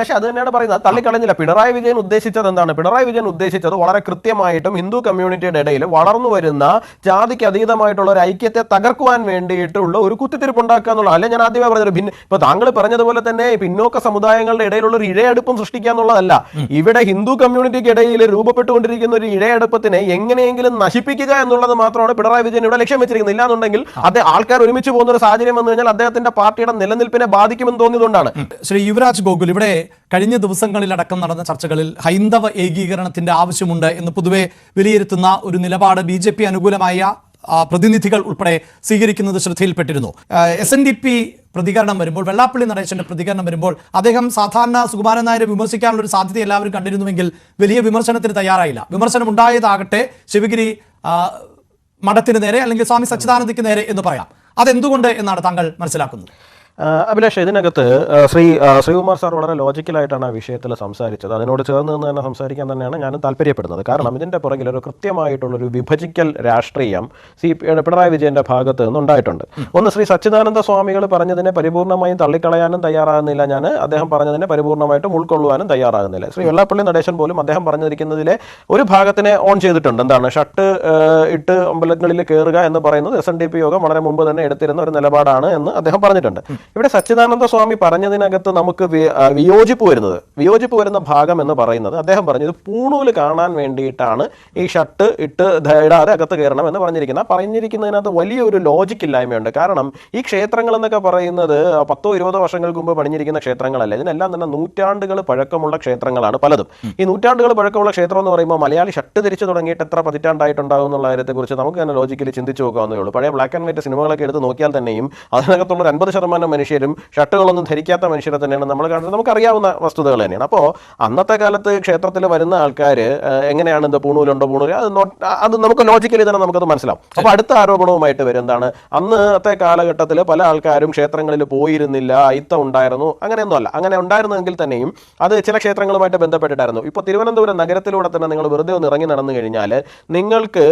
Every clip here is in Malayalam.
പക്ഷേ അത് തന്നെയാണ് പറയുന്നത്. തള്ളിക്കളഞ്ഞില്ല. പിണറായി വിജയൻ ഉദ്ദേശിച്ചത് എന്താണ്? പിണറായി വിജയൻ ഉദ്ദേശിച്ചത് വളരെ കൃത്യമായിട്ടും ഹിന്ദു കമ്മ്യൂണിറ്റിയുടെ ഇടയിൽ വളർന്നു വരുന്ന ജാതിക്ക് അതീതമായിട്ടുള്ള ഒരു ഐക്യത്തെ തകർക്കുവാൻ വേണ്ടിയിട്ടുള്ള ഒരു കുത്തിത്തിരിപ്പ് ഉണ്ടാക്കുക എന്നുള്ള അല്ലെ? ഞാൻ ആദ്യമേ പറഞ്ഞത്. ഭിന്ന ഇപ്പൊ താങ്കൾ പറഞ്ഞതുപോലെ തന്നെ പിന്നോക്ക സമുദായങ്ങളുടെ ഇടയിലുള്ള ഒരു ഇഴയടുപ്പം സൃഷ്ടിക്കുക എന്നുള്ളതല്ല. ഇവിടെ ഹിന്ദു കമ്മ്യൂണിറ്റിക്ക് ഇടയിൽ രൂപപ്പെട്ടുകൊണ്ടിരിക്കുന്ന ഒരു ഇഴയടുപ്പത്തിനെ എങ്ങനെയെങ്കിലും നശിപ്പിക്കുക എന്നുള്ളത് മാത്രമാണ് പിണറായി വിജയൻ ഇവിടെ ലക്ഷ്യം വെച്ചിരിക്കുന്നത്. ഇല്ലാന്നുണ്ടെങ്കിൽ അത് ആൾക്കാർ ഒരുമിച്ച് പോകുന്ന ഒരു സാഹചര്യം വന്നു കഴിഞ്ഞാൽ അദ്ദേഹത്തിന്റെ പാർട്ടിയുടെ നിലനിൽപ്പിനെ ബാധിക്കുമെന്ന് തോന്നിയതുകൊണ്ടാണ്. ശ്രീ യുവരാജ് ഗോകുൽ ഇവിടെ കഴിഞ്ഞ ദിവസങ്ങളിലടക്കം നടന്ന ചർച്ചകളിൽ ഹൈന്ദവ ഏകീകരണത്തിന്റെ ആവശ്യമുണ്ട് എന്ന് പൊതുവെ വിലയിരുത്തുന്ന ഒരു നിലപാട് ബി ജെ പി അനുകൂലമായ പ്രതിനിധികൾ ഉൾപ്പെടെ സ്വീകരിക്കുന്നത് ശ്രദ്ധയിൽപ്പെട്ടിരുന്നു. എസ് എൻ ഡി പി പ്രതികരണം വരുമ്പോൾ വെള്ളാപ്പള്ളി നടേശന്റെ പ്രതികരണം വരുമ്പോൾ അദ്ദേഹം സാധാരണ സുകുമാരൻ നായരെ വിമർശിക്കാനുള്ള ഒരു സാധ്യത എല്ലാവരും കണ്ടിരുന്നുവെങ്കിൽ വലിയ വിമർശനത്തിന് തയ്യാറായില്ല. വിമർശനം ഉണ്ടായതാകട്ടെ ശിവഗിരി മഠത്തിന് നേരെ അല്ലെങ്കിൽ സ്വാമി സച്ചിദാനന്ദയ്ക്ക് നേരെ എന്ന് പറയാം. അതെന്തുകൊണ്ട് എന്നാണ് താങ്കൾ മനസ്സിലാക്കുന്നത്? അഭിലാഷ് ഇതിനകത്ത് ശ്രീ ശ്രീകുമാർ സാർ വളരെ ലോജിക്കലായിട്ടാണ് ആ വിഷയത്തിൽ സംസാരിച്ചത്. അതിനോട് ചേർന്ന് നിന്ന് തന്നെ സംസാരിക്കാൻ തന്നെയാണ് ഞാനും താല്പര്യപ്പെടുന്നത്. കാരണം ഇതിന്റെ പുറകിൽ ഒരു കൃത്യമായിട്ടുള്ളൊരു വിഭജിക്കൽ രാഷ്ട്രീയം സി പിണറായി വിജയന്റെ ഭാഗത്ത് നിന്നുണ്ടായിട്ടുണ്ട്. ഒന്ന് ശ്രീ സച്ചിദാനന്ദ സ്വാമികൾ പറഞ്ഞതിനെ പരിപൂർണമായും തള്ളിക്കളയാനും തയ്യാറാകുന്നില്ല ഞാൻ അദ്ദേഹം പറഞ്ഞതിനെ പരിപൂർണമായിട്ടും ഉൾക്കൊള്ളുവാനും തയ്യാറാകുന്നില്ല. ശ്രീ വെള്ളാപ്പള്ളി നടേശൻ പോലും അദ്ദേഹം പറഞ്ഞിരിക്കുന്നതിലെ ഒരു ഭാഗത്തിനെ ഓൺ ചെയ്തിട്ടുണ്ട്. എന്താണ്? ഷട്ട് ഇട്ട് അമ്പലങ്ങളിൽ കയറുക എന്ന് പറയുന്നത് എസ് എൻ ഡി പി യോഗം വളരെ മുമ്പ് തന്നെ എടുത്തിരുന്ന ഒരു നിലപാടാണ് എന്ന് അദ്ദേഹം പറഞ്ഞിട്ടുണ്ട്. ഇവിടെ സച്ചിദാനന്ദ സ്വാമി പറഞ്ഞതിനകത്ത് നമുക്ക് വിയോജിപ്പ് വരുന്നത്. വിയോജിപ്പ് വരുന്ന ഭാഗം എന്ന് പറയുന്നത് അദ്ദേഹം പറഞ്ഞത് പൂണൂൽ കാണാൻ വേണ്ടിയിട്ടാണ് ഈ ഷർട്ട് ഇട്ട് ഇടാതെ അകത്ത് കയറണം എന്ന് പറഞ്ഞിരിക്കുന്നത്. പറഞ്ഞിരിക്കുന്നതിനകത്ത് വലിയൊരു ലോജിക്ക് ഇല്ലായ്മയുണ്ട്. കാരണം ഈ ക്ഷേത്രങ്ങൾ എന്നൊക്കെ പറയുന്നത് പത്തോ ഇരുപതോ വർഷങ്ങൾക്ക് മുമ്പ് പണിഞ്ഞിരിക്കുന്ന ക്ഷേത്രങ്ങളല്ല. ഇതിനെല്ലാം തന്നെ നൂറ്റാണ്ടുകൾ പഴക്കമുള്ള ക്ഷേത്രങ്ങളാണ് പലതും. ഈ നൂറ്റാണ്ടുകൾ പഴക്കമുള്ള ക്ഷേത്രം എന്ന് പറയുമ്പോൾ മലയാളി ഷർട്ട് തിരിച്ചു തുടങ്ങിയിട്ട് എത്ര പതിറ്റാണ്ടായിട്ടുണ്ടാകും എന്നുള്ള കാര്യത്തെക്കുറിച്ച് നമുക്ക് തന്നെ ലോജിക്കലി ചിന്തിച്ചു നോക്കാവുന്നേ ഉള്ളൂ. പഴയ ബ്ലാക്ക് ആൻഡ് വൈറ്റ് സിനിമകളൊക്കെ എടുത്ത് നോക്കിയാൽ തന്നെയും അതിനകത്തുള്ള ഒരു അൻപത് ശതമാനം മനുഷ്യരും ഷർട്ടുകളൊന്നും ധരിക്കാത്ത മനുഷ്യരെ തന്നെയാണ് നമ്മൾ കാണുന്നത്. നമുക്കറിയാവുന്ന വസ്തുതകൾ തന്നെയാണ്. അപ്പോൾ അന്നത്തെ കാലത്ത് ക്ഷേത്രത്തിൽ വരുന്ന ആൾക്കാർ എങ്ങനെയാണ് എന്താ പൂണൂലുണ്ടോ പൂണൂൽ? അത് അത് നമുക്ക് ലോജിക്കലി തന്നെ നമുക്കത് മനസ്സിലാവും. അപ്പോൾ അടുത്ത ആരോപണവുമായിട്ട് വരും എന്താണ്? അന്നത്തെ കാലഘട്ടത്തിൽ പല ആൾക്കാരും ക്ഷേത്രങ്ങളിൽ പോയിരുന്നില്ല അയിത്തം ഉണ്ടായിരുന്നു അങ്ങനെയൊന്നും അല്ല. അങ്ങനെ ഉണ്ടായിരുന്നെങ്കിൽ തന്നെയും അത് ചില ക്ഷേത്രങ്ങളുമായിട്ട് ബന്ധപ്പെട്ടിട്ടായിരുന്നു. ഇപ്പോൾ തിരുവനന്തപുരം നഗരത്തിലൂടെ തന്നെ നിങ്ങൾ വെറുതെ ഒന്ന് ഇറങ്ങി നടന്നു കഴിഞ്ഞാൽ നിങ്ങൾക്ക്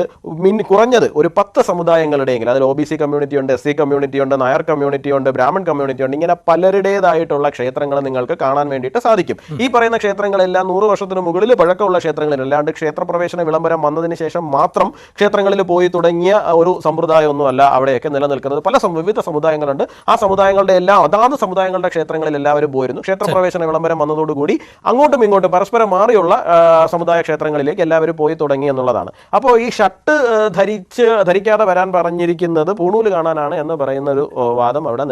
മിൻ- കുറഞ്ഞത് ഒരു പത്ത് സമുദായങ്ങളുടെയെങ്കിലും അതിൽ ഒ ബി സി കമ്മ്യൂണിറ്റി ഉണ്ട് എസ് സി കമ്മ്യൂണിറ്റി ഉണ്ട് നായർ കമ്മ്യൂണിറ്റി ഉണ്ട് ബ്രാഹ്മൺ കമ്മ്യൂണിറ്റി ഉണ്ട്. ഇങ്ങനെ പലരുടേതായിട്ടുള്ള ക്ഷേത്രങ്ങൾ നിങ്ങൾക്ക് കാണാൻ വേണ്ടിയിട്ട് സാധിക്കും. ഈ പറയുന്ന ക്ഷേത്രങ്ങളെല്ലാം നൂറ് വർഷത്തിന് മുകളിൽ പഴക്കമുള്ള ക്ഷേത്രങ്ങളിൽ അല്ലാണ്ട് ക്ഷേത്രപ്രവേശന വിളംബരം വന്നതിന് ശേഷം മാത്രം ക്ഷേത്രങ്ങളിൽ പോയി തുടങ്ങിയ ഒരു സമ്പ്രദായമൊന്നുമല്ല അവിടെയൊക്കെ നിലനിൽക്കുന്നത്. പല വിവിധ സമുദായങ്ങളുണ്ട്. ആ സമുദായങ്ങളുടെ എല്ലാം അതാത് സമുദായങ്ങളുടെ ക്ഷേത്രങ്ങളിൽ എല്ലാവരും പോയിരുന്നു. ക്ഷേത്രപ്രവേശന വിളംബരം വന്നതോടുകൂടി അങ്ങോട്ടും ഇങ്ങോട്ടും പരസ്പരം മാറിയുള്ള സമുദായ ക്ഷേത്രങ്ങളിലേക്ക് എല്ലാവരും പോയി തുടങ്ങി എന്നുള്ളതാണ്. അപ്പോൾ ഈ ഷർട്ട് ധരിച്ച് ധരിക്കാതെ വരാൻ പറഞ്ഞിരിക്കുന്നത് പൂണൂൽ കാണാനാണ് എന്ന് പറയുന്ന ഒരു വാദം അവിടെ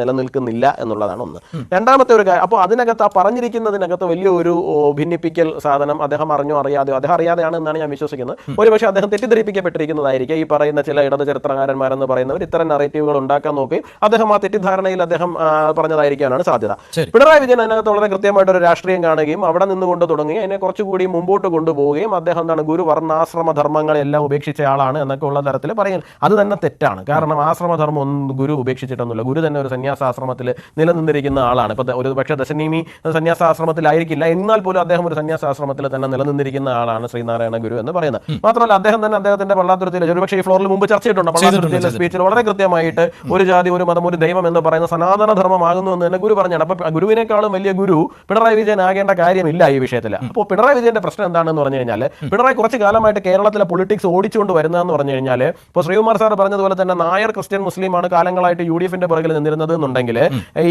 നിലനിൽക്കുന്നില്ല എന്നുള്ളതാണ് ഒന്ന്. രണ്ടാമത്തെ ഒരു കാര്യം അപ്പോൾ അതിനകത്ത് ആ പറഞ്ഞിരിക്കുന്നതിനകത്ത് വലിയൊരു ഒരു ഭിന്നിപ്പിക്കൽ സാധനം അദ്ദേഹം അറിഞ്ഞോ അറിയാതെയോ അദ്ദേഹം അറിയാതെയാണ് എന്നാണ് ഞാൻ വിശ്വസിക്കുന്നത്. ഒരുപക്ഷെ അദ്ദേഹം തെറ്റിദ്ധരിപ്പിക്കപ്പെട്ടിരിക്കുന്നതായിരിക്കും ഈ പറയുന്ന ചില ഇടത് ചരിത്രകാരന്മാരെന്ന് പറയുന്നവർ ഇത്തരം നറേറ്റീവുകൾ ഉണ്ടാക്കാൻ നോക്കി അദ്ദേഹം ആ തെറ്റിദ്ധാരണയിൽ അദ്ദേഹം പറഞ്ഞതായിരിക്കാനാണ് സാധ്യത. പിണറായി വിജയൻ അതിനകത്ത് വളരെ കൃത്യമായിട്ട് ഒരു രാഷ്ട്രീയം കാണുകയും അവിടെ നിന്നുകൊണ്ട് തുടങ്ങി അതിനെ കുറച്ചുകൂടി മുമ്പോട്ട് കൊണ്ടുപോവുകയും അദ്ദേഹം എന്താണ് ഗുരു വർണാശ്രമ ധർമ്മങ്ങളെല്ലാം ഉപേക്ഷിച്ച ആളാണ് എന്നൊക്കെ ഉള്ള തരത്തിൽ പറയുന്നത്. അത് തന്നെ തെറ്റാണ്. കാരണം ആശ്രമധർമ്മം ഒന്നും ഗുരു ഉപേക്ഷിച്ചിട്ടൊന്നുമില്ല. ഗുരു തന്നെ ഒരു സന്യാസാശ്രമത്തിൽ നിലനിന്നിരിക്കുന്ന ആളാണ്. ഇപ്പോൾ ഒരു പക്ഷേ ദശനീമി സന്യാസാശ്രമത്തിലായിരിക്കില്ല. എന്നാൽ പോലും അദ്ദേഹം ഒരു സന്യാസാശ്രമത്തിൽ തന്നെ നിലനിന്നിരിക്കുന്ന ആളാണ് ശ്രീനാരായണ ഗുരു എന്ന് പറയുന്നത്. മാത്രമല്ല അദ്ദേഹം തന്നെ അദ്ദേഹത്തിന്റെ പള്ളാത്തുരത്തിൽ ഒരുപക്ഷെ ഈ ഫ്ലോറിൽ മുമ്പ് ചർച്ച ചെയ്തിട്ടുണ്ട്. പള്ളാത്തുരത്തിലെ സ്പീച്ചിൽ വളരെ കൃത്യമായിട്ട് ഒരു ജാതി ഒരു മതം ഒരു ദൈവം എന്ന് പറയുന്ന സനാതന ധർമ്മമാകുന്നു എന്ന് തന്നെ ഗുരു പറഞ്ഞാണ്. അപ്പൊ ഗുരുവിനേക്കാളും വലിയ ഗുരു പിണറായി വിജയൻ ആകേണ്ട കാര്യമില്ല ഈ വിഷയത്തിൽ. അപ്പോൾ പിണറായി വിജയന്റെ പ്രശ്നം എന്താണെന്ന് പറഞ്ഞു കഴിഞ്ഞാൽ പിണറായി കുറച്ച് കാലമായിട്ട് കേരളത്തിലെ പൊളിറ്റിക്സ് ഓടിച്ചുകൊണ്ട് വരുന്നതെന്ന് പറഞ്ഞു കഴിഞ്ഞാൽ ഇപ്പോൾ ശ്രീകുമാർ സാർ പറഞ്ഞതുപോലെ തന്നെ നായർ ക്രിസ്ത്യൻ മുസ്ലിമാണ് കാലങ്ങളായിട്ട് യു ഡി എഫിന്റെ പുറകിൽ നിന്നിരുന്നത് എന്നുണ്ടെങ്കിൽ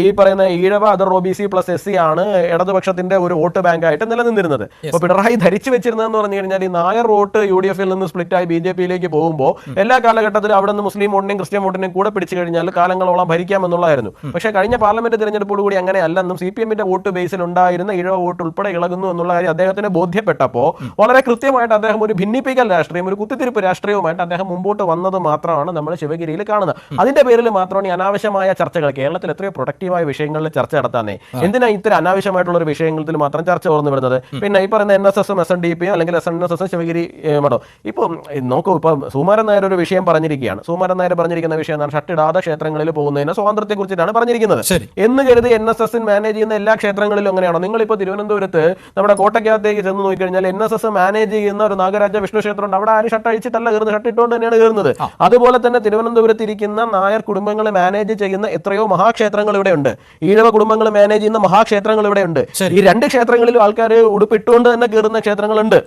ഈ പറയുന്ന Ezhava other O B C plus S C ആണ് ഇടതുപക്ഷത്തിന്റെ ഒരു വോട്ട് ബാങ്ക് ആയിട്ട് നിലനിന്നിരുന്നത് അപ്പോൾ പിണറായി ധരിച്ചു വെച്ചിരുന്നതെന്ന് പറഞ്ഞു കഴിഞ്ഞാൽ ഈ നായർ വോട്ട് യു ഡി എഫിൽ നിന്ന് സ്പ്ലിറ്റ് ആയി ബി ജെ പിയിലേക്ക് പോകുമ്പോൾ എല്ലാ കാലഘട്ടത്തിലും അവിടെ നിന്ന് മുസ്ലിം വോട്ടിനെയും ക്രിസ്ത്യൻ വോട്ടിനെയും കൂടെ പിടിച്ചു കഴിഞ്ഞാൽ കാലങ്ങളോളം ഭരിക്കാം എന്നുള്ളതായിരുന്നു പക്ഷേ കഴിഞ്ഞ പാർലമെന്റ് തിരഞ്ഞെടുപ്പോടുകൂടി അങ്ങനെ അല്ലെന്നും സി പി എമ്മിന്റെ വോട്ട് ബേസിൽ ഉണ്ടായിരുന്ന ഇഴവ വോട്ട് ഉൾപ്പെടെ ഇളകുന്നു എന്നുള്ള കാര്യം അദ്ദേഹത്തിന് ബോധ്യപ്പെട്ടപ്പോൾ വളരെ കൃത്യമായിട്ട് അദ്ദേഹം ഒരു ഭിന്നിപ്പിക്കൽ രാഷ്ട്രീയം ഒരു കുത്തിത്തിരിപ്പ് രാഷ്ട്രീയവുമായിട്ട് അദ്ദേഹം മുമ്പോട്ട് വന്നത് മാത്രമാണ് നമ്മൾ ശിവഗിരിയിൽ കാണുന്നത്. അതിന്റെ പേരിൽ മാത്രമാണ് ഈ അനാവശ്യമായ ചർച്ചകൾ കേരളത്തിൽ എത്രയോ പ്രൊഡക്റ്റീവായ വിഷയങ്ങളിൽ ചർച്ച നടത്താനേ. എന്തിനാ ഇത്തരം അനാവശ്യമായിട്ടുള്ള ഒരു വിഷയങ്ങളിൽ മാത്രം ചർച്ച ഓർന്നു വിടുന്നത്? പിന്നെ ഈ പറയുന്ന എൻ എസ് എസും എസ് എൻ ഡി പി അല്ലെങ്കിൽ എസ് എൻ എസ് എസും ശിവഗിരി മഠം ഇപ്പം നോക്കൂ ഇപ്പം സുമാരൻ നായർ ഒരു വിഷയം പറഞ്ഞിരിക്കുകയാണ്. സുമാരൻ നായർ പറഞ്ഞിരിക്കുന്ന വിഷയം എന്താണ്? ഷട്ടിടാതെ ക്ഷേത്രങ്ങളിൽ പോകുന്നതിന് സ്വാതന്ത്ര്യത്തെ കുറിച്ചിട്ടാണ് പറഞ്ഞിരിക്കുന്നത്. എന്ന് കരുതി എൻ എസ് എസ് മാനേജ് ചെയ്യുന്ന എല്ലാ ക്ഷേത്രങ്ങളിലും അങ്ങനെയാണോ? നിങ്ങളിപ്പോൾ തിരുവനന്തപുരത്ത് നമ്മുടെ കോട്ടയ്ക്കകത്തേക്ക് ചെന്ന് നോക്കിക്കഴിഞ്ഞാൽ എൻ എസ് എസ് മാനേജ് ചെയ്യുന്ന ഒരു നാഗരാജ വിഷ്ണു ക്ഷേത്രം ഉണ്ട് അവിടെ ആരും ഷട്ട് അഴിച്ചിട്ടല്ല കയറുന്നത്. ഷട്ട് ഇട്ടുകൊണ്ട് തന്നെയാണ് കയറുന്നത്. അതുപോലെ തന്നെ തിരുവനന്തപുരത്ത് ഇരിക്കുന്ന നായർ കുടുംബങ്ങളെ മാനേജ് ചെയ്യുന്ന എത്രയോ മഹാക്ഷേത്ര മഹാക്ഷേത്രങ്ങൾ ഇവിടെ ഉണ്ട് ഈഴവ കുടുംബങ്ങൾ മാനേജ് ചെയ്യുന്ന മഹാക്ഷേത്രങ്ങൾ ഇവിടെ ഉണ്ട് ഈ രണ്ട് ക്ഷേത്രങ്ങളിലും ആൾക്കാർ ഉടുപ്പിട്ടുകൊണ്ട് തന്നെ കയറുന്ന ക്ഷേത്രങ്ങളുണ്ട്.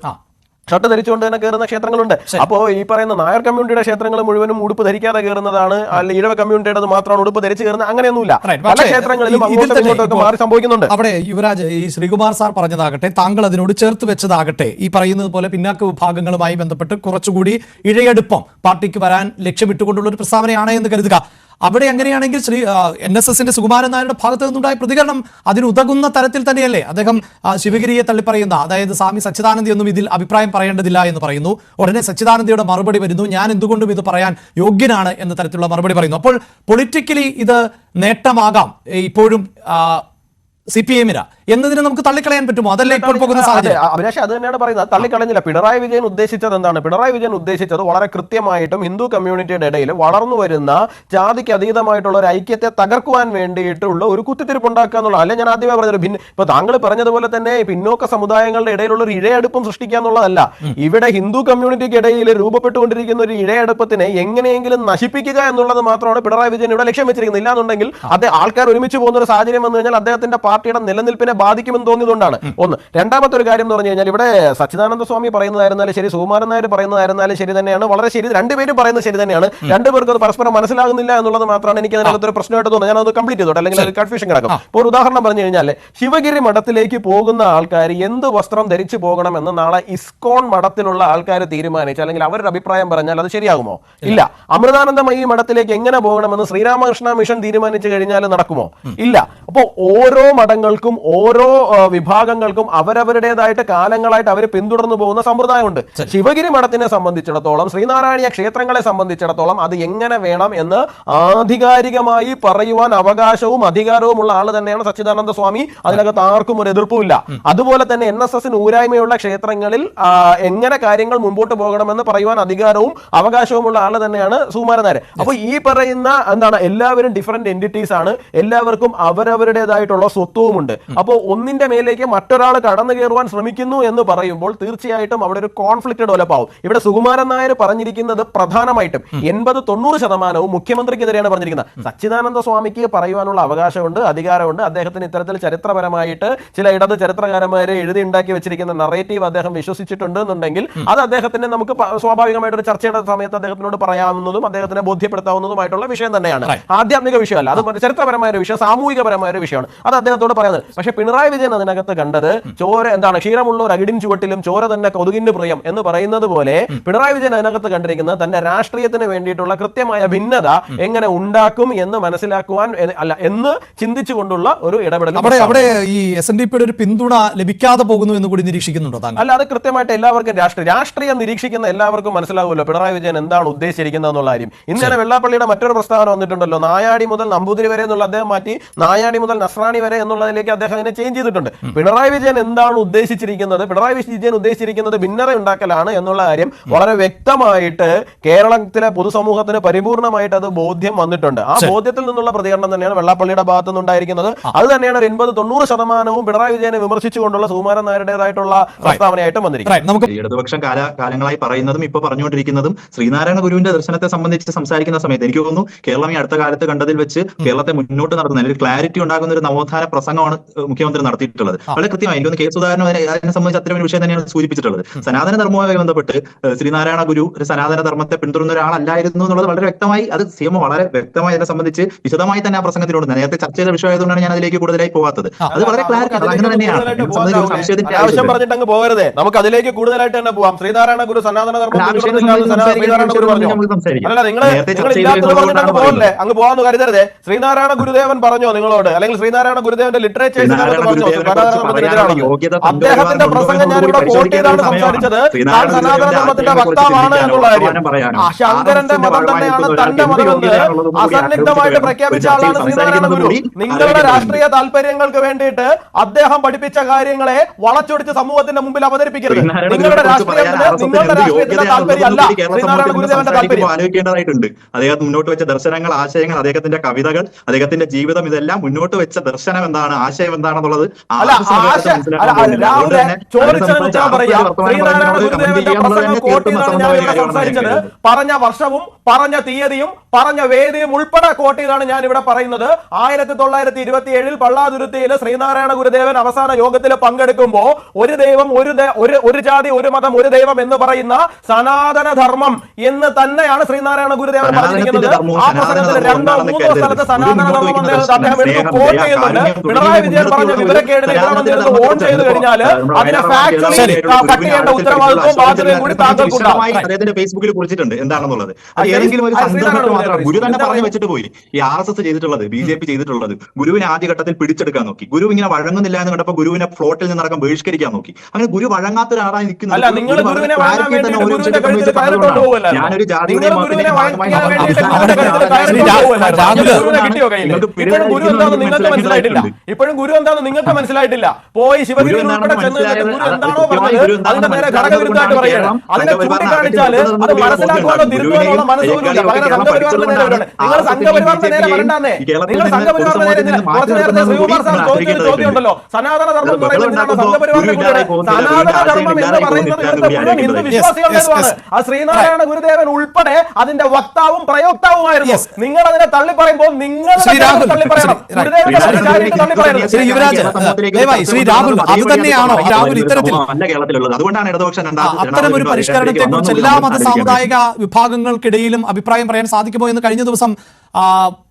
ഷർട്ട് ധരിച്ചുകൊണ്ട് തന്നെ കയറുന്ന ക്ഷേത്രങ്ങളുണ്ട്. അപ്പോ ഈ പറയുന്ന നായർ കമ്മ്യൂണിറ്റിയുടെ ക്ഷേത്രങ്ങൾ മുഴുവനും ഉടുപ്പ് ധരിക്കാതെ കയറുന്നതാണ് അല്ലെങ്കിൽ ഈഴവ കമ്മ്യൂണിറ്റിയുടെ മാത്രമാണ് ഉടുപ്പ് ധരിച്ച് കയറുന്നത് അങ്ങനെയൊന്നുമില്ല. പല ക്ഷേത്രങ്ങളിലും മാറി സംഭവിക്കുന്നുണ്ട്. അവിടെ യുവരാജ് ഈ ശ്രീകുമാർ സാർ പറഞ്ഞതാകട്ടെ താങ്കൾ അതിനോട് ചേർത്ത് വെച്ചതാകട്ടെ ഈ പറയുന്നത് പോലെ പിന്നാക്ക വിഭാഗങ്ങളുമായി ബന്ധപ്പെട്ട് കുറച്ചുകൂടി ഇഴയെടുപ്പം പാർട്ടിക്ക് വരാൻ ലക്ഷ്യമിട്ടുകൊണ്ടുള്ള ഒരു പ്രസ്താവനയാണ് എന്ന് കരുതുക. അവിടെ അങ്ങനെയാണെങ്കിൽ ശ്രീ എൻ എസ് എസിന്റെ സുകുമാരൻ നായരുടെ ഭാഗത്ത് നിന്നുണ്ടായ പ്രതികരണം അതിന് ഉതകുന്ന തരത്തിൽ തന്നെയല്ലേ? അദ്ദേഹം ശിവഗിരിയെ തള്ളിപ്പറയുന്ന അതായത് സ്വാമി സച്ചിദാനന്ദയൊന്നും ഇതിൽ അഭിപ്രായം പറയേണ്ടതില്ല എന്ന് പറയുന്നു. ഉടനെ സച്ചിദാനന്ദയുടെ മറുപടി വരുന്നു. ഞാൻ എന്തുകൊണ്ടും ഇത് പറയാൻ യോഗ്യനാണ് എന്ന തരത്തിലുള്ള മറുപടി പറയുന്നു. അപ്പോൾ പൊളിറ്റിക്കലി ഇത് നേട്ടമാകാം. ഇപ്പോഴും സി പി എമ്മിനാ. എന്നതിനെ നമുക്ക് തള്ളിക്കളയാൻ പറ്റുമോ? അതല്ലേ ഇപ്പോൾ പോകുന്ന സാഹചര്യം. അഭിലാഷ് അത് തന്നെയാണ് പറയുന്നത്. തള്ളിക്കളഞ്ഞില്ല. പിണറായി വിജയൻ ഉദ്ദേശിച്ചത് എന്താണ്? പിണറായി വിജയൻ ഉദ്ദേശിച്ചത് വളരെ കൃത്യമായിട്ടും ഹിന്ദു കമ്മ്യൂണിറ്റിയുടെ ഇടയിൽ വളർന്നു വരുന്ന ജാതിക്ക് അതീതമായിട്ടുള്ള ഒരു ഐക്യത്തെ തകർക്കുവാൻ വേണ്ടിയിട്ടുള്ള ഒരു കുത്തിത്തിരിപ്പ് ഉണ്ടാക്കുക എന്നുള്ള അല്ലെ ഞാൻ ആദ്യമേ പറഞ്ഞത്. ഭിന്ന ഇപ്പൊ താങ്കൾ പറഞ്ഞതുപോലെ തന്നെ പിന്നോക്ക സമുദായങ്ങളുടെ ഇടയിലുള്ള ഒരു ഇഴയടുപ്പം സൃഷ്ടിക്കുക എന്നുള്ളതല്ല. ഇവിടെ ഹിന്ദു കമ്മ്യൂണിറ്റിക്ക് ഇടയിൽ രൂപപ്പെട്ടുകൊണ്ടിരിക്കുന്ന ഒരു ഇഴയടുപ്പത്തിനെ എങ്ങനെയെങ്കിലും നശിപ്പിക്കുക എന്നുള്ളത് മാത്രമാണ് പിണറായി വിജയൻ ഇവിടെ ലക്ഷ്യം വെച്ചിരിക്കുന്നത്. ഇല്ലാന്നുണ്ടെങ്കിൽ അത് ആൾക്കാർ ഒരുമിച്ച് പോകുന്ന ഒരു സാഹചര്യം വന്നു കഴിഞ്ഞാൽ അദ്ദേഹത്തിന്റെ പാർട്ടിയുടെ നിലനിൽപ്പിനെ ബാധിക്കുമെന്ന് തോന്നിയതുകൊണ്ടാണ്. ഒന്ന് രണ്ടാമത്തെ ഒരു കാര്യം എന്ന് പറഞ്ഞു കഴിഞ്ഞാൽ ഇവിടെ സച്ചിദാനന്ദ സ്വാമി പറയുന്നതായിരുന്നാലും ശരി സുകുമാരൻ നായർ പറയുന്നതായിരുന്നാലും ശരി തന്നെയാണ്. വളരെ ശരി രണ്ടുപേരും പറയുന്നത് ശരി തന്നെയാണ്. രണ്ടുപേർക്കും അത് പരസ്പരം മനസ്സിലാകുന്നില്ല എന്നുള്ളത് മാത്രമാണ് എനിക്ക് അതിനകത്ത് ഒരു പ്രശ്നമായിട്ട് തോന്നുന്നത്. ഞാനത് കംപ്ലീറ്റ് ചെയ്തോട്ടെ അല്ലെങ്കിൽ അത് കൺഫ്യൂഷൻ കിടക്കും. ഇപ്പോൾ ഒരു ഉദാഹരണം പറഞ്ഞു കഴിഞ്ഞാൽ ശിവഗിരി മഠത്തിലേക്ക് പോകുന്ന ആൾക്കാർ എന്ത് വസ്ത്രം ധരിച്ചു പോകണമെന്ന് നാളെ ഇസ്കോൺ മഠത്തിലുള്ള ആൾക്കാർ തീരുമാനിച്ചു. അല്ലെങ്കിൽ അവരുടെ അഭിപ്രായം പറഞ്ഞാൽ അത് ശരിയാകുമോ? ഇല്ല. അമൃതാനന്ദമയി മഠത്തിലേക്ക് എങ്ങനെ പോകണമെന്ന് ശ്രീരാമകൃഷ്ണ മിഷൻ തീരുമാനിച്ചു കഴിഞ്ഞാൽ നടക്കുമോ? ഇല്ല. അപ്പോൾ ഓരോ മഠങ്ങൾക്കും ഓരോ വിഭാഗങ്ങൾക്കും അവരവരുടേതായിട്ട് കാലങ്ങളായിട്ട് അവർ പിന്തുടർന്നു പോകുന്ന സമ്പ്രദായമുണ്ട്. ശിവഗിരി മഠത്തിനെ സംബന്ധിച്ചിടത്തോളം ശ്രീനാരായണീയ ക്ഷേത്രങ്ങളെ സംബന്ധിച്ചിടത്തോളം അത് എങ്ങനെ വേണം എന്ന് ആധികാരികമായി പറയുവാൻ അവകാശവും അധികാരവും ഉള്ള ആൾ തന്നെയാണ് സച്ചിദാനന്ദ സ്വാമി. അതിനകത്ത് ആർക്കും ഒരു എതിർപ്പുമില്ല അതുപോലെ തന്നെ എൻ എസ് എസിന് ഊരായ്മയുള്ള ക്ഷേത്രങ്ങളിൽ എങ്ങനെ കാര്യങ്ങൾ മുമ്പോട്ട് പോകണമെന്ന് പറയുവാൻ അധികാരവും അവകാശവുമുള്ള ആൾ തന്നെയാണ് സുകുമാരൻ നായർ അപ്പൊ ഈ പറയുന്ന എന്താണ് എല്ലാവരും ഡിഫറെന്റ് എന്റിറ്റീസ് ആണ്. എല്ലാവർക്കും അവരവരുടേതായിട്ടുള്ള സ്വത്വവുമുണ്ട് അപ്പോൾ ഒന്നിന്റെ മേലേക്ക് മറ്റൊരാൾ കടന്നു കയറുവാൻ ശ്രമിക്കുന്നു എന്ന് പറയുമ്പോൾ തീർച്ചയായിട്ടും അവിടെ ഒരു കോൺഫ്ലിക്ട് ഡെവലപ്പ് ആവും. ഇവിടെ സുകുമാരൻ നായർ പറഞ്ഞിരിക്കുന്നത് പ്രധാനമായിട്ടും എൺപത് തൊണ്ണൂറ് ശതമാനവും മുഖ്യമന്ത്രിക്കെതിരെയാണ് പറഞ്ഞിരിക്കുന്നത്. സച്ചിദാനന്ദ സ്വാമിക്ക് പറയുവാനുള്ള അവകാശമുണ്ട് അധികാരമുണ്ട്. അദ്ദേഹത്തിന് ഇത്തരത്തിൽ ചരിത്രപരമായിട്ട് ചില ഇടത് ചരിത്രകാരന്മാരെ എഴുതി ഉണ്ടാക്കി വെച്ചിരിക്കുന്ന നറേറ്റീവ് അദ്ദേഹം വിശ്വസിച്ചിട്ടുണ്ട് എന്നുണ്ടെങ്കിൽ അത് അദ്ദേഹത്തിന് നമുക്ക് സ്വാഭാവികമായിട്ട് ഒരു ചർച്ചയുടെ സമയത്ത് അദ്ദേഹത്തിനോട് പറയാവുന്നതും അദ്ദേഹത്തിനെ ബോധ്യപ്പെടുത്താവുന്നതുമായിട്ടുള്ള വിഷയം തന്നെയാണ്. ആധ്യാത്മിക വിഷയമല്ല. അത് ചരിത്രപരമായ ഒരു വിഷയം സാമൂഹികപരമായ ഒരു വിഷയമാണ്. അത് അദ്ദേഹത്തോട് പറയുന്നത് പക്ഷെ പിണറായി വിജയൻ അതിനകത്ത് കണ്ടത് ചോര എന്താണ്? ക്ഷീരമുള്ള ഒരു അകിടിൻ ചുവട്ടിലും ചോര തന്നെ കൊതുകിന് പ്രിയം എന്ന് പറയുന്നത് പോലെ പിണറായി വിജയൻ അതിനകത്ത് കണ്ടിരിക്കുന്നത് തന്റെ രാഷ്ട്രീയത്തിന് വേണ്ടിയിട്ടുള്ള കൃത്യമായ ഭിന്നത എങ്ങനെ ഉണ്ടാക്കും എന്ന് മനസ്സിലാക്കുവാൻ അല്ല എന്ന് ചിന്തിച്ചുകൊണ്ടുള്ള ഒരു ഇടപെടൽ അവിടെ അവിടെ ഈ എസ് എൻ ഡി പിയുടെ ഒരു പിന്തുണ ലഭിക്കാതെ പോകുന്നു എന്ന് കൂടി നിരീക്ഷിക്കുന്നുണ്ടോ അല്ല അത് കൃത്യമായിട്ട് എല്ലാവർക്കും രാഷ്ട്രീയ രാഷ്ട്രീയം നിരീക്ഷിക്കുന്ന എല്ലാവർക്കും മനസ്സിലാവുമല്ലോ പിണറായി വിജയൻ എന്താണ് ഉദ്ദേശിച്ചിരിക്കുന്നത് എന്നുള്ള കാര്യം. ഇന്നലെ വെള്ളാപ്പള്ളിയുടെ മറ്റൊരു പ്രസ്താവന വന്നിട്ടുണ്ടല്ലോ നായാടി മുതൽ നമ്പൂതിരി വരെ എന്നുള്ള അദ്ദേഹം മാറ്റി നായാടി മുതൽ നസ്രാണി വരെ എന്നുള്ളതിലേക്ക് അദ്ദേഹം അതിനെ ചേഞ്ച് ചെയ്തിട്ടുണ്ട്. പിണറായി വിജയൻ എന്താണ് ഉദ്ദേശിച്ചിരിക്കുന്നത്? പിണറായി വിജയൻ ഉദ്ദേശിച്ചിരിക്കുന്നത് ഭിന്നത ഉണ്ടാക്കലാണ് എന്നുള്ള കാര്യം വളരെ വ്യക്തമായിട്ട് കേരളത്തിലെ പൊതുസമൂഹത്തിന് പരിപൂർണമായിട്ട് അത് ബോധ്യം വന്നിട്ടുണ്ട്. ആ ബോധ്യത്തിൽ നിന്നുള്ള പ്രതികരണം തന്നെയാണ് വെള്ളാപ്പള്ളിയുടെ ഭാഗത്തു നിന്നുണ്ടായിരിക്കുന്നത് അത് തന്നെയാണ് ഒരു എൺപത് തൊണ്ണൂറ് ശതമാനവും പിണറായി വിജയനെ വിമർശിച്ചുകൊണ്ടുള്ള സുകുമാരൻ നായരുടേതായിട്ടുള്ള പ്രസ്താവനയായിട്ടും വന്നിരിക്കുന്നത് നമുക്ക് ഇടതുപക്ഷം കാല കാലങ്ങളായി പറയുന്നതും ഇപ്പൊ പറഞ്ഞുകൊണ്ടിരിക്കുന്നതും ശ്രീനാരായണ ഗുരുവിന്റെ ദർശനത്തെ സംബന്ധിച്ച് സംസാരിക്കുന്ന സമയത്ത് എനിക്ക് തോന്നുന്നു കേരളം ഈ അടുത്ത കാലത്ത് കണ്ടതിൽ വെച്ച് കേരളത്തെ മുന്നോട്ട് നടത്തുന്ന അല്ലെങ്കിൽ ക്ലാരിറ്റി ഉണ്ടാകുന്ന ഒരു നവോത്ഥാന പ്രസംഗമാണ് മുഖ്യമന്ത്രി നടത്തിയിട്ടുള്ളത്. വളരെ കൃത്യമായി എനിക്ക് കെ സുധാകരൻ അതിനെ അതിനെ സംബന്ധിച്ച് അത്തരം ഒരു വിഷയം തന്നെയാണ് സൂചിപ്പിച്ചിട്ടുള്ളത്. സനാതന ധർമ്മവുമായി ബന്ധപ്പെട്ട് ശ്രീനാരായണ ഗുരു ഒരു സനാതന ധർമ്മത്തെ പിന്തുടരുന്ന ഒരാളല്ലായിരുന്നു എന്നുള്ളത് വളരെ വ്യക്തമായി അത് സി എം വളരെ വ്യക്തമായി അതിനെ സംബന്ധിച്ച് വിശദമായി തന്നെ ആ പ്രസംഗത്തിലൂടെ നേരത്തെ ചർച്ച ചെയ്ത വിഷയമായതുകൊണ്ടാണ് ഞാൻ അതിലേക്ക് കൂടുതലായി പോകാത്തത് അത് വളരെ ക്ലാരിറ്റി അങ്ങനെ തന്നെയാണ്. ആവശ്യം പറഞ്ഞിട്ട് അങ്ങ് പോകരുതേ. നമുക്ക് അതിലേക്ക് കൂടുതലായിട്ട് തന്നെ പോവാം. ശ്രീനാരായണ ഗുരു സനാതന ധർമ്മം അങ്ങ് പോവാന്ന് കരുതരുതേ. ശ്രീനാരായണ ഗുരുദേവൻ പറഞ്ഞോ നിങ്ങളോട്? അല്ലെങ്കിൽ ശ്രീനാരായണ ഗുരുദേവന്റെ ലിറ്ററേച്ചേഴ്സ് അദ്ദേഹത്തിന്റെ പ്രസംഗം ഞാൻ ഇവിടെ കോട്ട് ചെയ്താണ് സംസാരിച്ചത്. താൻ സനാതന ധർമ്മത്തിന്റെ വക്താവാണ് എന്നുള്ള കാര്യം. ശങ്കരന്റെ മതം തന്നെയാണ് തന്റെ മതമെന്ന് അസന്നിഗ്ധമായിട്ട് പ്രഖ്യാപിച്ച ആളാണ് ശ്രീനാരായണ ഗുരു. നിങ്ങളുടെ രാഷ്ട്രീയ താല്പര്യങ്ങൾക്ക് വേണ്ടിയിട്ട് അദ്ദേഹം പഠിപ്പിച്ച കാര്യങ്ങളെ വളച്ചൊടിച്ച് സമൂഹത്തിന്റെ മുമ്പിൽ അവതരിപ്പിക്കരുത്. നിങ്ങളുടെ രാഷ്ട്രീയത്തിന് നിങ്ങളുടെ രാഷ്ട്രീയത്തിന്റെ താല്പര്യമല്ല യോഗ്യതയാണെന്നുള്ളത് ശ്രീനാരായണ ഗുരുദേവന്റെ താല്പര്യം ആലോചിക്കേണ്ടതായിട്ടുണ്ട്. അദ്ദേഹം മുന്നോട്ട് വെച്ച ദർശനങ്ങൾ ആശയങ്ങൾ അദ്ദേഹത്തിന്റെ കവിതകൾ അദ്ദേഹത്തിന്റെ ജീവിതം ഇതെല്ലാം മുന്നോട്ട് വെച്ച ദർശനം എന്താണെന്ന് എന്താണ്? ആശയം എന്താണെന്നുള്ളത് പറഞ്ഞ വർഷവും പറഞ്ഞ തീയതിയും പറഞ്ഞ വേദിയും ഉൾപ്പെടെ കോട്ട് ഞാൻ ഇവിടെ പറയുന്നത്. ആയിരത്തി തൊള്ളായിരത്തി ഇരുപത്തി ഏഴിൽ പള്ളാതുരുത്തിയിൽ ശ്രീനാരായണ ഗുരുദേവൻ അവസാന യോഗത്തിൽ പങ്കെടുക്കുമ്പോൾ ഒരു ദൈവം ഒരു ഒരു ജാതി ഒരു മതം ഒരു ദൈവം എന്ന് പറയുന്ന സനാതന ധർമ്മം എന്ന് തന്നെയാണ് ശ്രീനാരായണ ഗുരുദേവൻ പറഞ്ഞിരിക്കുന്നത്. ആ പ്രസംഗത്തിൽ രണ്ടോ മൂന്നോ സ്ഥലത്ത് സനാതന ധർമ്മം അദ്ദേഹം എടുത്ത് കോട്ട് ചെയ്യുന്നുണ്ട്. കാരുണ്യം പിണറായി വിജയൻ പറഞ്ഞ വിവരക്കേടിനെ ധർമ്മത്തെ ഓൺ ചെയ്തു കഴിഞ്ഞാൽ അതിനെ ഫാക്ച്വലി കട്ട് ചെയ്യേണ്ട ഉത്തരവാദിത്വം ബാധ്യതയും കൂടി താങ്കൾക്കുണ്ടാവും അദ്ദേഹത്തിന്റെ ഫേസ്ബുക്കിൽ കുറിച്ചിട്ടുണ്ട്. എന്താണെന്നുള്ളത് അത് ഏതെങ്കിലും ഒരു സന്ദർഭത്തിൽ മാത്രം ഗുരു തന്നെ പറഞ്ഞു വെച്ചിട്ട് പോയി. ഈ ആർ എസ് എസ് ചെയ്തിട്ടുള്ളത് ബി ജെ പി ചെയ്തിട്ടുള്ളത് ഗുരുവിനെ ആദ്യഘട്ടത്തിൽ പിടിച്ചെടുക്കാൻ നോക്കി. ഗുരു ഇങ്ങനെ വഴങ്ങുന്നില്ല എന്ന് കണ്ടപ്പോൾ ഗുരുവിനെ ഫ്ലോട്ടിൽ നിന്നടക്കം ബഹിഷ്കരിക്കാൻ നോക്കി. അങ്ങനെ ഗുരു വഴങ്ങാത്ത ഒരാളായി നിൽക്കുന്നത് ഞാനൊരു നിങ്ങൾക്ക് മനസ്സിലായിട്ടില്ല. ഇപ്പോഴും ഗുരു എന്താണെന്ന് നിങ്ങൾക്ക് മനസ്സിലായിട്ടില്ല. പോയി ശിവഗിരി ഗുരു ഉൾപ്പെടെ ചെന്ന് ഗുരു എന്താണോ കൃത്യമായി പറഞ്ഞത്? ഗുരു എന്താണെന്ന് അതിന്റെ നേരെ ഘടകവിരുദ്ധമായിട്ട് പറയുകയാണ് അതിനെ ചൂണ്ടിക്കാണിച്ചാൽ അത് നിർത്തുന്നത് മനസ്സിലാക്കുവാനോ ഗുരുവിനെ? തിരുത്തുവാനുള്ള മനസ്സുകൊണ്ടില്ല കേരളം പകരം സംഘപരിവാറിന്റെ നേരെ വരണം നിങ്ങൾ സംഘപരിവാറിന്റെ നേരെ വരണ്ടാന്നേ ഈ കേരളത്തിൽ നിങ്ങൾ നിന്ന് സംഘപരിവാറിന്റെ നേരെ പൊതുസമൂഹത്തിൽ നിന്ന് നേരത്തെ ശ്രീകുമാർ സാർ ചോദിച്ചൊരു ചോദ്യം ഉണ്ടല്ലോ. സനാതന ധർമ്മം പറയുന്നത് എന്തിനാണ് ഉണ്ടാക്കുമ്പോൾ സംഘപരിവാറിന്റെ കൂടെ സനാതന ധർമ്മം എന്ന് പറയുന്നത് ഇല്ലാതെ ഇവിടുത്തെ മുഴുവൻ ഹിന്ദു വിശ്വാസികളുടേതുമാണ് Yes, yes. ആ ശ്രീനാരായണ ഗുരുദേവൻ ഉൾപ്പെടെ അതിന്റെ വക്താവും പ്രയോക്താവുമായിരുന്നു. നിങ്ങൾ അതിനെ തള്ളി പറയുമ്പോൾ നിങ്ങൾ തള്ളി പറയണം ഗുരുദേവന്റെ യുവരാജ്, ദയവായി ശ്രീ രാഹുൽ, അത് തന്നെയാണോ രാഹുൽ ഇത്തരത്തിൽ അത്തരം ഒരു പരിഷ്കരണത്തെ കുറിച്ച് എല്ലാ മത സാമുദായിക വിഭാഗങ്ങൾക്കിടയിലും അഭിപ്രായം പറയാൻ സാധിക്കുമോ എന്ന് കഴിഞ്ഞ ദിവസം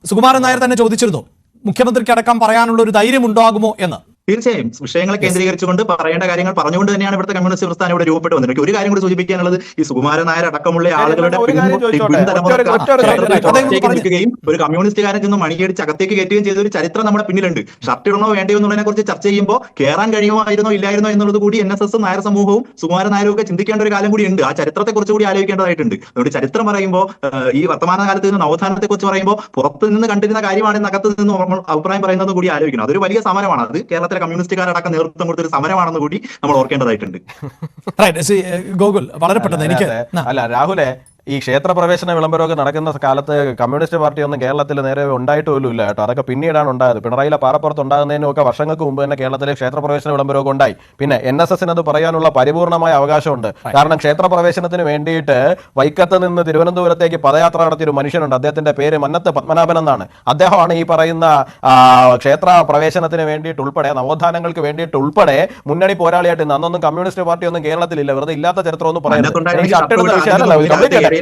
സുകുമാരൻ നായർ തന്നെ ചോദിച്ചിരുന്നു മുഖ്യമന്ത്രിക്ക് അടക്കം പറയാനുള്ള ഒരു ധൈര്യം ഉണ്ടാകുമോ എന്ന് തീർച്ചയായും. വിഷയങ്ങളെ കേന്ദ്രീകരിച്ചുകൊണ്ട് പറയേണ്ട കാര്യങ്ങൾ പറഞ്ഞുകൊണ്ട് തന്നെയാണ് ഇവിടുത്തെ കമ്മ്യൂണിസ്റ്റ് പ്രസ്ഥാനം ഇവിടെ രൂപപ്പെട്ട് വന്നിട്ടുണ്ട് ഒരു കാര്യം കൂടി സൂചിപ്പിക്കാനുള്ളത് ഈ സുകുമാരൻ നായർ അടക്കമുള്ള ആളുകളുടെ. നിൽക്കുകയും ഒരു കമ്മ്യൂണിസ്റ്റുകാരൻ ചെന്ന് മണിയടിച്ച് അകത്തേക്ക് കയറ്റുകയും ചെയ്ത ഒരു ചരിത്രം നമ്മുടെ പിന്നിലുണ്ട്. ഷർട്ട് ഇടണോ വേണ്ടയോ എന്നുള്ളതിനെ കുറിച്ച് ചർച്ച ചെയ്യുമ്പോൾ കയറാൻ കഴിയുമായിരുന്നോ ഇല്ലായിരുന്നോ എന്നുള്ളത് കൂടി എൻ എസ് എസ് നായർ സമൂഹവും സുകുമാരൻ നായരും ഒക്കെ ചിന്തിക്കേണ്ട ഒരു കാലം കൂടി ഉണ്ട് ആ ചരിത്രത്തെ കുറിച്ച് കൂടി ആലോചിക്കേണ്ടതായിട്ടുണ്ട്. അതുകൊണ്ട് ചരിത്രം പറയുമ്പോൾ ഈ വർത്തമാന കാലത്ത് നിന്ന് നവോത്ഥാനത്തെ കുറിച്ച് പറയുമ്പോൾ പുറത്ത് നിന്ന് കണ്ടിരുന്ന കാര്യമാണ് അകത്ത് നിന്ന് അഭിപ്രായം പറയുന്നത് കൂടി ആലോചിക്കണം. അതൊരു വലിയ സമരമാണ്. അത് കേരളത്തിലെ കമ്മ്യൂണിസ്റ്റുകാരടക്കം നേതൃത്വം കൊടുത്ത ഒരു സമരമാണെന്ന് കൂടി നമ്മൾ ഓർക്കേണ്ടതായിട്ടുണ്ട്. ഗോകുൽ വളരെ പെട്ടെന്ന് എനിക്ക് അല്ല രാഹുലെ ഈ ക്ഷേത്രപ്രവേശന വിളംബരമൊക്കെ നടക്കുന്ന കാലത്ത് കമ്മ്യൂണിസ്റ്റ് പാർട്ടി ഒന്നും കേരളത്തിൽ നേരെ ഉണ്ടായിട്ട് പോലും ഇല്ല കേട്ടോ. അതൊക്കെ പിന്നീടാണ് ഉണ്ടായത്. പിണറായിലെ പാറപ്പുറത്ത് ഉണ്ടാകുന്നതിനൊക്കെ വർഷങ്ങൾക്ക് മുമ്പ് തന്നെ കേരളത്തിലെ ക്ഷേത്രപ്രവേശന വിളംബരമൊക്കെ ഉണ്ടായി. പിന്നെ എൻ എസ് എസിന് അത് പറയാനുള്ള പരിപൂർണമായ അവകാശമുണ്ട്. കാരണം ക്ഷേത്രപ്രവേശനത്തിന് വേണ്ടിയിട്ട് വൈക്കത്ത് നിന്ന് തിരുവനന്തപുരത്തേക്ക് പദയാത്ര നടത്തിയ ഒരു മനുഷ്യനുണ്ട്. അദ്ദേഹത്തിന്റെ പേര് മന്നത്ത് പത്മനാഭൻ എന്നാണ്. അദ്ദേഹമാണ് ഈ പറയുന്ന ക്ഷേത്ര പ്രവേശനത്തിന് വേണ്ടിയിട്ട് ഉൾപ്പെടെ നവോത്ഥാനങ്ങൾക്ക് വേണ്ടിയിട്ട് ഉൾപ്പെടെ മുന്നണി പോരാളിയായിട്ട് നിന്ന് അന്നൊന്നും കമ്മ്യൂണിസ്റ്റ് പാർട്ടി ഒന്നും കേരളത്തിലില്ല. വെറുതെ ഇല്ലാത്ത ചരിത്രം ഒന്നും പറയുന്നത്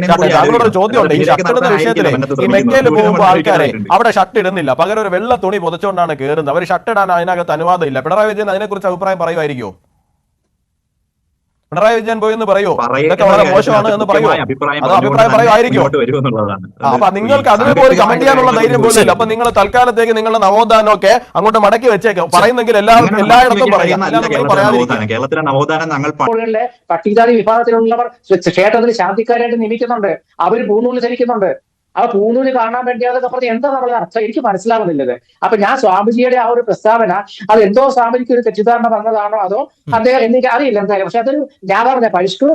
താങ്കളോട്. ചോദ്യമുണ്ട്. ഈ ശക്തിയുടെ ഷർട്ട് ഇടുന്ന നടത്താൻ വിഷയത്തിൽ ഈ. മെക്കയിൽ പോകുമ്പോൾ ആൾക്കാരെ അവിടെ ഷർട്ട് ഇടുന്നില്ല. പകരം ഒരു വെള്ള തുണി പുതച്ചുകൊണ്ടാണ് കയറുന്നത് അവർ ഷർട്ട് ഇടാൻ അതിനകത്ത് അനുവാദം ഇല്ല പിണറായി വിജയൻ അതിനെക്കുറിച്ച് അഭിപ്രായം പറയുമായിരിക്കുമോ പിണറായി വിജയൻ പോയി എന്ന് പറയോ. ഇതൊക്കെ വളരെ മോശമാണ് എന്ന് പറയോ. അഭിപ്രായം അത് അഭിപ്രായം പറയുമായിരിക്കും അപ്പൊ നിങ്ങൾക്ക് അതിനെ പോലും കമന്റ് ചെയ്യാനുള്ള ധൈര്യം പോലും ഇല്ല. അപ്പൊ നിങ്ങൾ തൽക്കാലത്തേക്ക് നിങ്ങളുടെ നവോത്ഥാനം ഒക്കെ അങ്ങോട്ട് മടക്കി വെച്ചേക്കാം. പറയുന്നെങ്കിൽ എല്ലാ എല്ലായിടത്തും പറയാം. പട്ടികജാതി വിഭാഗത്തിലുള്ളവർ ക്ഷേത്രത്തിൽ ശാന്തിക്കാരായിട്ട് നിയമിക്കുന്നുണ്ട്. അവർ പൂർണ ധരിക്കുന്നുണ്ട് ആ പൂണൂൽ കാണാൻ വേണ്ടിയാതൊക്കെ പറഞ്ഞ് എന്താ നമ്മളുടെ അർത്ഥം? എനിക്ക് മനസ്സിലാവുന്നില്ലത്. അപ്പൊ ഞാൻ സ്വാമിജിയുടെ ആ ഒരു പ്രസ്താവന അത് എന്തോ സ്വാമിജിക്ക് ഒരു തെറ്റിദ്ധാരണ വന്നതാണോ അതോ അദ്ദേഹം എനിക്ക് അറിയില്ല എന്തായാലും. പക്ഷെ അതൊരു ഞാൻ പറഞ്ഞ പരിഷ്കൃത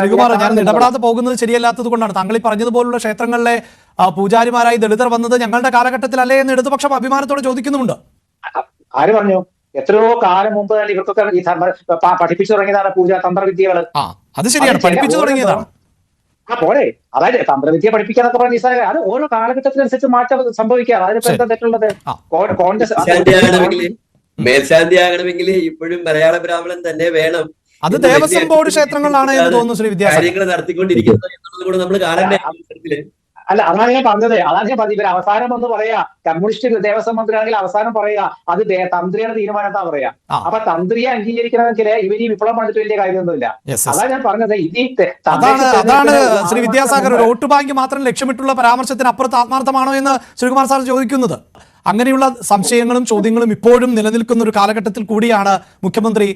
ശ്രീകുമാർ ഞാൻ. ഇടപെടാതെ പോകുന്നത് ശരിയല്ലാത്തത് കൊണ്ടാണ്. താങ്കൾ ഈ പറഞ്ഞതുപോലുള്ള ക്ഷേത്രങ്ങളിലെ പൂജാരിമാരായി ദളിതർ വന്നത് ഞങ്ങളുടെ കാലഘട്ടത്തിൽ അല്ലേ എന്ന് ഇടതുപക്ഷം അഭിമാനത്തോടെ ചോദിക്കുന്നുണ്ട് ആര് പറഞ്ഞു? എത്രയോ കാലം മുമ്പ് തന്നെ ഇവർക്കൊക്കെ ഈ പഠിപ്പിച്ചു തുടങ്ങിയതാണ് പൂജ തന്ത്രവിദ്യകൾ ആ അത് ശരിയാണ്. പഠിപ്പിച്ചു തുടങ്ങിയതാണ്. ആ പോരെ. അതായത് തന്ത്രവിദ്യ പഠിപ്പിക്കാന്നൊക്കെ പറഞ്ഞ നിസ്സാര അത് ഓരോ കാലഘട്ടത്തിനനുസരിച്ച് മാറ്റം സംഭവിക്കാറ് അതിനിപ്പോ എന്താ തെറ്റുള്ളത്? കോൺഗ്രസ് മേൽശാന്തി ആകണമെങ്കിൽ ഇപ്പോഴും മലയാള ബ്രാഹ്മണൻ തന്നെ വേണം. അത് ദേവസ്വം ബോർഡ് ക്ഷേത്രങ്ങളിലാണ് എന്ന് തോന്നുന്നു ശ്രീ കാര്യങ്ങൾ നടത്തിക്കൊണ്ടിരിക്കുന്നത് എന്നുള്ളത് കൂടെ നമ്മൾ കാണണ്ടേ? അല്ല അതാണ് ഞാൻ പറഞ്ഞത്. അതാണ് ഞാൻ പറഞ്ഞത്. ഇവർ അവസാനം എന്ന് പറയാ കമ്മ്യൂണിസ്റ്റ് ദേവസ്വം മന്ത്രി ആണെങ്കിൽ അവസാനം പറയുക അത് തന്ത്രിയുടെ തീരുമാനത്താ പറയാ. അപ്പൊ തന്ത്രിയെ അംഗീകരിക്കണമെങ്കിൽ ഇവർ ഈ വിപ്ലവം പറഞ്ഞിട്ട് വലിയ കാര്യമൊന്നുമില്ല. അതാണ് ഞാൻ പറഞ്ഞത്. ഇനി അതാണ് ശ്രീ വിദ്യാസാഗർ ഒരു വോട്ട് ബാങ്ക് മാത്രം ലക്ഷ്യമിട്ടുള്ള പരാമർശത്തിന് അപ്പുറത്ത് ആത്മാർത്ഥമാണോ എന്ന് ശ്രീകുമാർ സാർ ചോദിക്കുന്നത്. അങ്ങനെയുള്ള സംശയങ്ങളും ചോദ്യങ്ങളും ഇപ്പോഴും നിലനിൽക്കുന്ന ഒരു കാലഘട്ടത്തിൽ കൂടിയാണ് മുഖ്യമന്ത്രി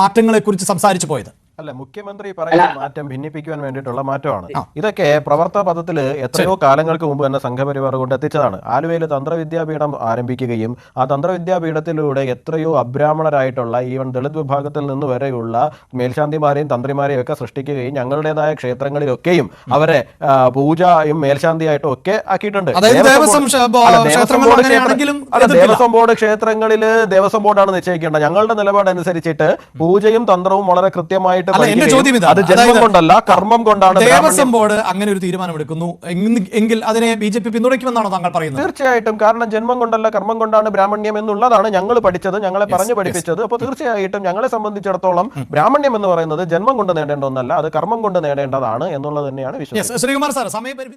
മാറ്റങ്ങളെക്കുറിച്ച് സംസാരിച്ചു പോയത്. അല്ല മുഖ്യമന്ത്രി പറയുന്ന മാറ്റം ഭിന്നിപ്പിക്കുവാൻ വേണ്ടിയിട്ടുള്ള മാറ്റമാണ്. ഇതൊക്കെ പ്രവർത്തന പദത്തിൽ എത്രയോ കാലങ്ങൾക്ക് മുമ്പ് തന്നെ സംഘപരിവാർ കൊണ്ട് എത്തിച്ചതാണ്. ആലുവയിൽ തന്ത്രവിദ്യാപീഠം ആരംഭിക്കുകയും ആ തന്ത്രവിദ്യാപീഠത്തിലൂടെ എത്രയോ അബ്രാഹ്മണരായിട്ടുള്ള ഈവൻ ദളിത് വിഭാഗത്തിൽ നിന്ന് വരെയുള്ള മേൽശാന്തിമാരെയും തന്ത്രിമാരെയും ഒക്കെ സൃഷ്ടിക്കുകയും ഞങ്ങളുടേതായ ക്ഷേത്രങ്ങളിലൊക്കെയും അവരെ പൂജയും മേൽശാന്തിയായിട്ടും ഒക്കെ ആക്കിയിട്ടുണ്ട്. അതായത് ദേവസ്വം ബോർഡ് ക്ഷേത്രങ്ങളിൽ ദേവസ്വം ബോർഡാണ് നിശ്ചയിക്കേണ്ടത്. ഞങ്ങളുടെ നിലപാടനുസരിച്ചിട്ട് പൂജയും തന്ത്രവും വളരെ കൃത്യമായിട്ട് എന്റെ ചോദ്യം ഇതാണ്. അത് ജന്മം കൊണ്ടല്ല കർമ്മം കൊണ്ടാണ് ദേവസ്വം ബോർഡ് അങ്ങനെ ഒരു തീരുമാനമെടുക്കുന്നു. എടുക്കുന്നു എങ്കിൽ അതിനെ ബി ജെ പി പിന്തുണയ്ക്കുമെന്നാണോ താങ്കൾ പറയുന്നത്? തീർച്ചയായിട്ടും. കാരണം ജന്മം കൊണ്ടല്ല കർമ്മം കൊണ്ടാണ് ബ്രാഹ്മണ്യം എന്നുള്ളതാണ് ഞങ്ങൾ പഠിച്ചത് ഞങ്ങളെ പറഞ്ഞു പഠിപ്പിച്ചത്. അപ്പോൾ തീർച്ചയായിട്ടും ഞങ്ങളെ സംബന്ധിച്ചിടത്തോളം ബ്രാഹ്മണ്യം എന്ന് പറയുന്നത് ജന്മം കൊണ്ട് നേടേണ്ട ഒന്നല്ല അത് കർമ്മം കൊണ്ട് നേടേണ്ടതാണ് എന്നുള്ളത് തന്നെയാണ് വിശ്വാസം ശ്രീകുമാർ സാർ സമയപരിധി